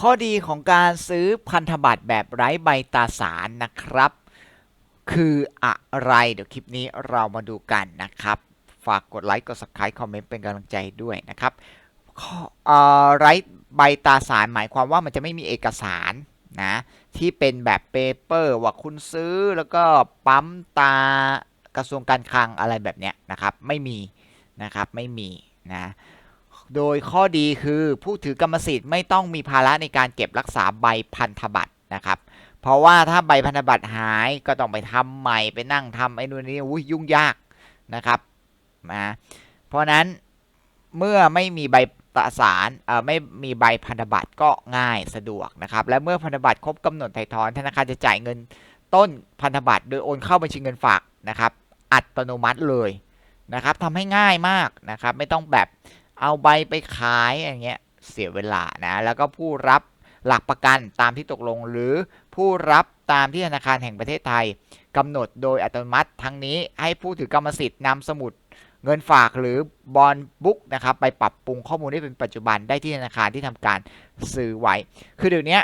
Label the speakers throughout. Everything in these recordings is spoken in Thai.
Speaker 1: ข้อดีของการซื้อพันธบัตรแบบไร้ใบตาสารนะครับ คืออะไรเดี๋ยวคลิปนี้เรามาดูกันนะครับ ฝากกดไลค์กด subscribe คอมเมนต์เป็นกำลังใจด้วยนะครับข้อไร้ใบตาสารหมายความว่ามันจะไม่มีเอกสารนะที่เป็นแบบเปเปอร์ว่าคุณซื้อแล้วก็ปั๊มตากระทรวงการคลังอะไรแบบเนี้ยนะครับ ไม่มีนะครับไม่มีนะ โดยข้อดีคือผู้ถือกรรมสิทธิ์ไม่ต้องมีภาระในการเก็บรักษาใบพันธบัตรนะครับ เพราะว่าถ้าใบพันธบัตรหายก็ต้องไปทำใหม่ไปนั่งทำไอ้นู่นนี่อุ้ยยุ่งยากนะครับนะเพราะนั้นเมื่อไม่มีใบตราสารเอ่อไม่มีใบพันธบัตรก็ง่ายสะดวกนะครับ และเมื่อพันธบัตรครบกำหนดไถ่ถอนธนาคารจะจ่ายเงินต้นพันธบัตรโดยโอนเข้าบัญชีเงินฝากนะครับ อัตโนมัติเลยนะครับทำให้ง่ายมากนะครับ ไม่ต้องแบบ เอาใบไปขายอย่างเงี้ยเสียเวลานะแล้วก็ผู้รับหลักประกันตามที่ตกลง หรือผู้รับตามที่ธนาคารแห่งประเทศไทยกำหนดโดยอัตโนมัติทั้งนี้ให้ผู้ถือกรรมสิทธิ์นำสมุดเงินฝากหรือบอลบุ๊กนะครับไปปรับปรุงข้อมูลให้เป็นปัจจุบันได้ที่ธนาคารที่ทำการซื้อไว้ คือเดี๋ยวนี้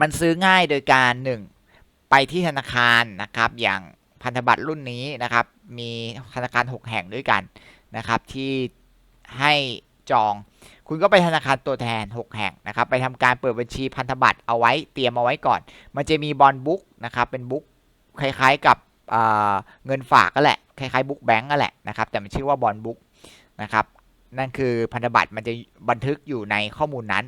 Speaker 1: มันซื้อง่ายโดยการหนึ่งไปที่ธนาคารนะครับ อย่างพันธบัตรรุ่นนี้นะครับ มีธนาคาร 6 แห่งด้วยกันนะครับ ที่ ให้จอง คุณก็ไปธนาคารตัวแทน 6 แห่งนะครับ ไปทำการเปิดบัญชีพันธบัตรเอาไว้เตรียมเอาไว้ก่อน มันจะมีบอลบุ๊กนะครับ เป็นบุ๊กคล้ายๆกับเเงินฝากก็แหละ คล้ายๆบุ๊กแบงก์ก็แหละนะครับ แต่มันชื่อว่าบอลบุ๊กนะครับ นั่นคือพันธบัตรมันจะบันทึกอยู่ในข้อมูลนั้น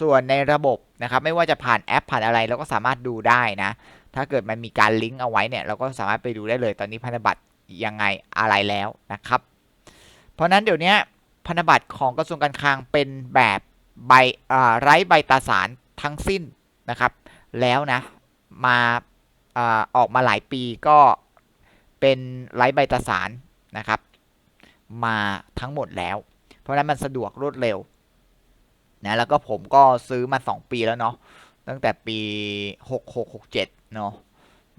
Speaker 1: ส่วนในระบบนะครับ ไม่ว่าจะผ่านแอปผ่านอะไรเราก็สามารถดูได้นะ ถ้าเกิดมันมีการลิงก์เอาไว้เนี่ย เราก็สามารถไปดูได้เลย ตอนนี้พันธบัตรยังไงอะไรแล้วนะครับ เพราะนั้นเดี๋ยวนี้พันธบัตรของกระทรวงการคลังเป็นแบบใบไร้ใบตราสารทั้งสิ้นนะครับ แล้วนะมาอออกมาหลายปีก็เป็นไร้ใบตราสารนะครับ มาทั้งหมดแล้ว เพราะนั้นมันสะดวกรวดเร็วนะแล้วก็ผมก็ซื้อมา 2 ปีแล้วเนาะตั้งแต่ปี 6667เนาะ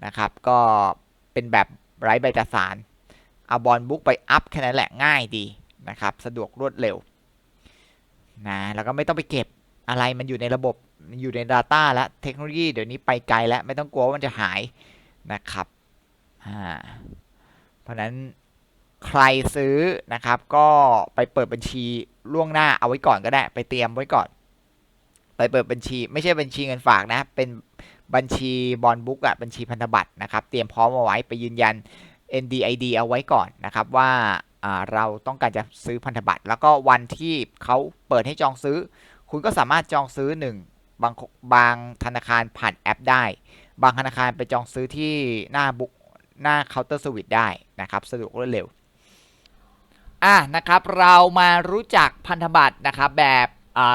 Speaker 1: นะครับ ก็เป็นแบบไร้ใบตราสาร เอาบอลบุ๊กไปอัพแค่นั้นแหละง่ายดีนะครับ สะดวกรวดเร็วนะแล้วก็ไม่ต้องไปเก็บอะไรมันอยู่ในระบบอยู่ใน Data แล้วเทคโนโลยีเดี๋ยวนี้ไปไกลแล้ว ไม่ต้องกลัวว่ามันจะหายนะครับเพราะนั้นใครซื้อนะครับ ก็ไปเปิดบัญชีล่วงหน้าเอาไว้ก่อนก็ได้ ไปเตรียมไว้ก่อน ไปเปิดบัญชี ไม่ใช่บัญชีเงินฝากนะ เป็นบัญชีบอลบุ๊กอะบัญชีพันธบัตรนะครับ เตรียมพร้อมเอาไว้ไปยืนยัน NDID เอาไว้ก่อนนะครับว่าเราต้องการจะซื้อพันธบัตร แล้วก็วันที่เขาเปิดให้จองซื้อ คุณก็สามารถจองซื้อหนึ่งบางบางธนาคารผ่านแอปได้ บางธนาคารไปจองซื้อที่หน้าบุกหน้าเคาน์เตอร์สวิตได้นะครับ สะดวกรวดเร็วอะนะครับเรามารู้จักพันธบัตรนะครับแบบ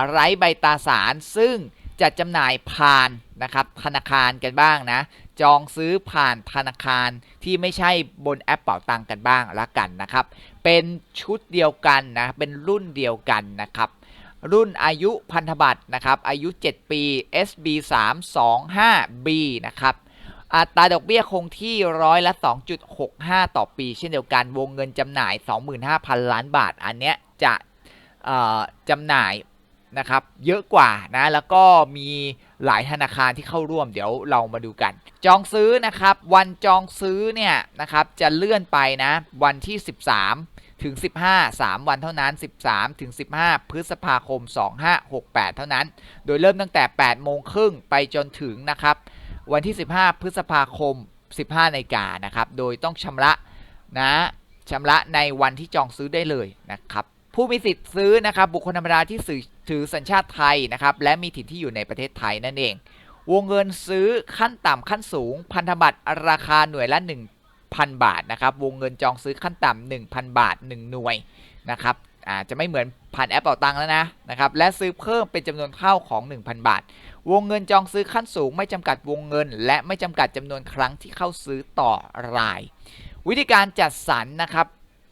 Speaker 1: ไร้ใบตาสารซึ่งจะจำหน่ายผ่านนะครับธนาคารกันบ้างนะ จองซื้อผ่านธนาคารที่ไม่ใช่บนแอปเป๋าตังกันบ้างละกันนะครับ เป็นชุดเดียวกันนะ เป็นรุ่นเดียวกันนะครับ รุ่นอายุพันธบัตรนะครับ อายุ 7 ปี SB 3 2 5 B นะครับอัตราดอกเบี้ยคงที่ร้อยละ 2.65 ต่อปี เช่นเดียวกันวงเงินจำหน่าย 25,000 ล้านบาท อันเนี้ยจะจำหน่าย นะครับเยอะกว่านะแล้วก็มีหลายธนาคารที่เข้าร่วมเดี๋ยวเรามาดูกัน จองซื้อนะครับ วันจองซื้อเนี่ยนะครับจะเลื่อนไปนะวันที่ 13 ถึง 15 3 วันเท่านั้น 13 ถึง 15 พฤษภาคม 2568 เท่านั้น โดยเริ่มตั้งแต่ 8 โมงครึ่งไปจนถึงนะครับวันที่ 15 พฤษภาคม 15นาฬิกานะครับโดยต้องชำระนะชำระในวันที่จองซื้อได้เลยนะครับ ผู้มีสิทธิ์ซื้อนะครับบุคคลธรรมดาที่ถือถือสัญชาติไทยนะครับและมีถิ่นที่อยู่ในประเทศไทยนั่นเอง วงเงินซื้อขั้นต่ำขั้นสูง พันธบัตรราคาหน่วยละ1,000 บาทนะครับวงเงินจองซื้อขั้นต่ำ1,000 บาท 1 หน่วยนะครับอาจะไม่เหมือนผ่านแอปเป่าตังแล้วนะนะครับและซื้อเพิ่มเป็นจำนวนเท่าของ 1,000 บาท วงเงินจองซื้อขั้นสูง ไม่จำกัดวงเงิน และไม่จำกัดจำนวนครั้งที่เข้าซื้อต่อราย วิธีการจัดสรรนะครับ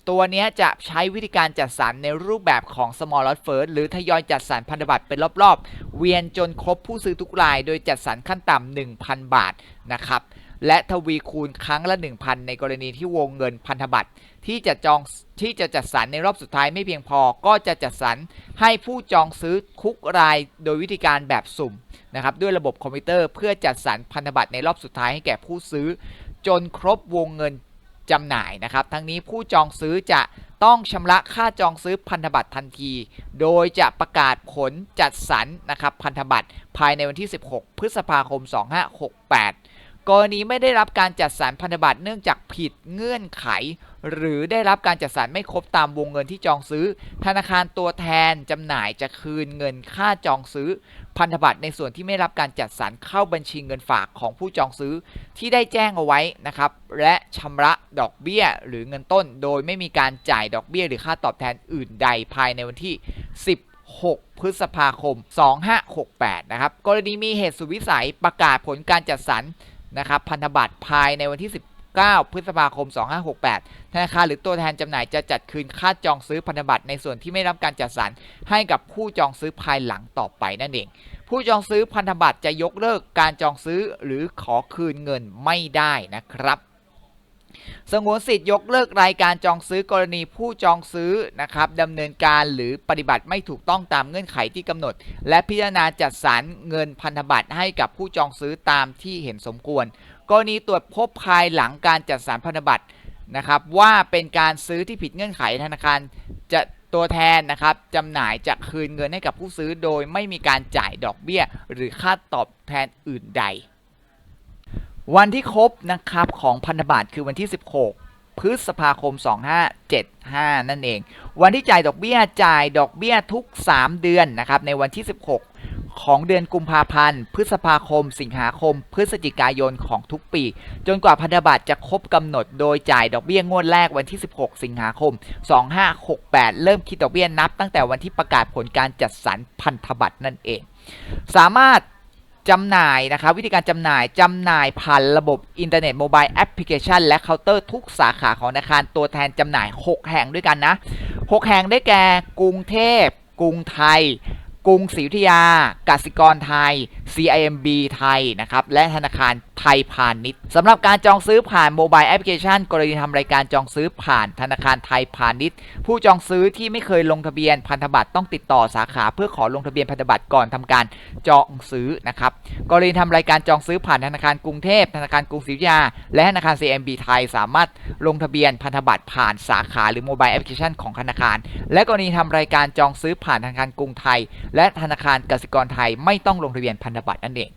Speaker 1: ตัวนี้จะใช้วิธีการจัดสรรในรูปแบบของ small lot first หรือทยอยจัดสรรพันธบัตรเป็นรอบๆ เวียนจนครบผู้ซื้อทุกราย โดยจัดสรรขั้นต่ำ1,000 บาทนะครับ และทวีคูณครั้งละ 1,000 ในกรณีที่วงเงินพันธบัตรที่จะจองที่จะจัดสรรในรอบสุดท้ายไม่เพียงพอ ก็จะจัดสรรให้ผู้จองซื้อทุกรายโดยวิธีการแบบสุ่มนะครับด้วยระบบคอมพิวเตอร์เพื่อจัดสรรพันธบัตรในรอบสุดท้ายให้แก่ผู้ซื้อ จนครบวงเงิน จำหน่ายนะครับ ทั้งนี้ผู้จองซื้อจะต้องชำระค่าจองซื้อพันธบัตรทันที โดยจะประกาศผลจัดสรรนะครับพันธบัตรภายในวันที่ 16 พฤษภาคม 2568 กรณีไม่ได้รับการจัดสรรพันธบัตรเนื่องจากผิดเงื่อนไข หรือได้รับการจัดสรรไม่ครบตามวงเงินที่จองซื้อ ธนาคารตัวแทนจำหน่ายจะคืนเงินค่าจองซื้อ พันธบัตรในส่วนที่ไม่รับการจัดสรรเข้าบัญชีเงินฝากของผู้จองซื้อที่ได้แจ้งเอาไว้นะครับ และชำระดอกเบี้ยหรือเงินต้น โดยไม่มีการจ่ายดอกเบี้ยหรือค่าตอบแทนอื่นใดภายในวันที่16พฤษภาคม 2568 นะครับ กรณีมีเหตุสุวิสัยประกาศผลการจัดสรรนะครับ พันธบัตรภายในวันที่ 10 9 พฤษภาคม 2568 ธนาคารหรือตัวแทนจำหน่ายจะจัดคืนค่าจองซื้อพันธบัตรในส่วนที่ไม่รับการจัดสรรให้กับผู้จองซื้อภายหลังต่อไปนั่นเอง ผู้จองซื้อพันธบัตรจะยกเลิกการจองซื้อหรือขอคืนเงินไม่ได้นะครับ สงวนสิทธิ์ยกเลิกรายการจองซื้อกรณีผู้จองซื้อนะครับดำเนินการหรือปฏิบัติไม่ถูกต้องตามเงื่อนไขที่กำหนด และพิจารณาจัดสรรเงินพันธบัตรให้กับผู้จองซื้อตามที่เห็นสมควร กรณีตรวจพบภายหลังการจัดสรรพันธบัตรนะครับว่าเป็นการซื้อที่ผิดเงื่อนไขธนาคารจะตัวแทนนะครับจำหน่ายจะคืนเงินให้กับผู้ซื้อโดยไม่มีการจ่ายดอกเบี้ย หรือค่าตอบแทนอื่นใด วันที่ครบนะครับของพันธบัตรคือวันที่ 16 พฤษภาคม 2575 นั่นเอง วันที่จ่ายดอกเบี้ยจ่ายดอกเบี้ยทุก 3 เดือนนะครับในวันที่ 16 ของเดือนกุมภาพันธ์ พฤษภาคม สิงหาคม พฤศจิกายนของทุกปี จนกว่าพันธบัตรจะครบกำหนดโดยจ่ายดอกเบี้ยงวดแรกวันที่ 16 สิงหาคม 2568 เริ่มคิดดอกเบี้ยนับตั้งแต่วันที่ประกาศผลการจัดสรรพันธบัตรนั่นเอง สามารถ จำหน่ายนะครับวิธีการจำหน่ายจำหน่ายผ่านระบบอินเทอร์เน็ตโมบายแอปพลิเคชันและเคาน์เตอร์ทุกสาขาของธนาคารตัวแทนจำหน่าย 6 แห่งด้วยกันนะ 6 แห่งได้แก่กรุงเทพ กรุงไทย กรุงศรีอยุธยา กสิกรไทย CIMB ไทยนะครับ และธนาคารไทยพาณิชย์สำหรับการจองซื้อผ่านโมบายแอปพลิเคชัน กรณีทำรายการจองซื้อผ่านธนาคารไทยพาณิชย์ ผู้จองซื้อที่ไม่เคยลงทะเบียนพันธบัตรต้องติดต่อสาขาเพื่อขอลงทะเบียนพันธบัตรก่อนทำการจองซื้อนะครับ กรณีทำรายการจองซื้อผ่านธนาคารกรุงเทพ ธนาคารกรุงศรีอยุธยา และธนาคาร CMB ไทยสามารถลงทะเบียนพันธบัตรผ่านสาขาหรือโมบายแอปพลิเคชันของธนาคาร และกรณีทำรายการจองซื้อผ่านธนาคารกรุงไทยและธนาคารกสิกรไทยไม่ต้องลงทะเบียนพันธบัตรนั่นเอง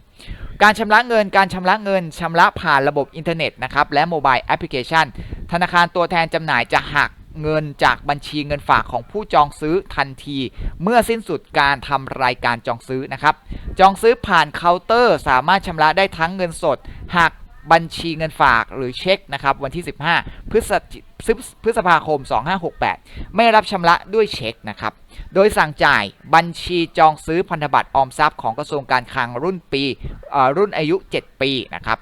Speaker 1: การชำระเงิน การชำระเงินชำระผ่านระบบอินเทอร์เน็ตนะครับและโมบายแอปพลิเคชัน ธนาคารตัวแทนจำหน่ายจะหักเงินจากบัญชีเงินฝากของผู้จองซื้อทันที เมื่อสิ้นสุดการทำรายการจองซื้อนะครับ จองซื้อผ่านเคาน์เตอร์ สามารถชำระได้ทั้งเงินสดหัก บัญชีเงินฝากหรือเช็คนะครับวันที่ 15 พฤศจิพฤษภาคม 2568 ไม่รับชำระด้วยเช็คนะครับ โดยสั่งจ่ายบัญชีจองซื้อพันธบัตรออมทรัพย์ของกระทรวงการคลังรุ่นปีรุ่นอายุ 7 ปีนะครับ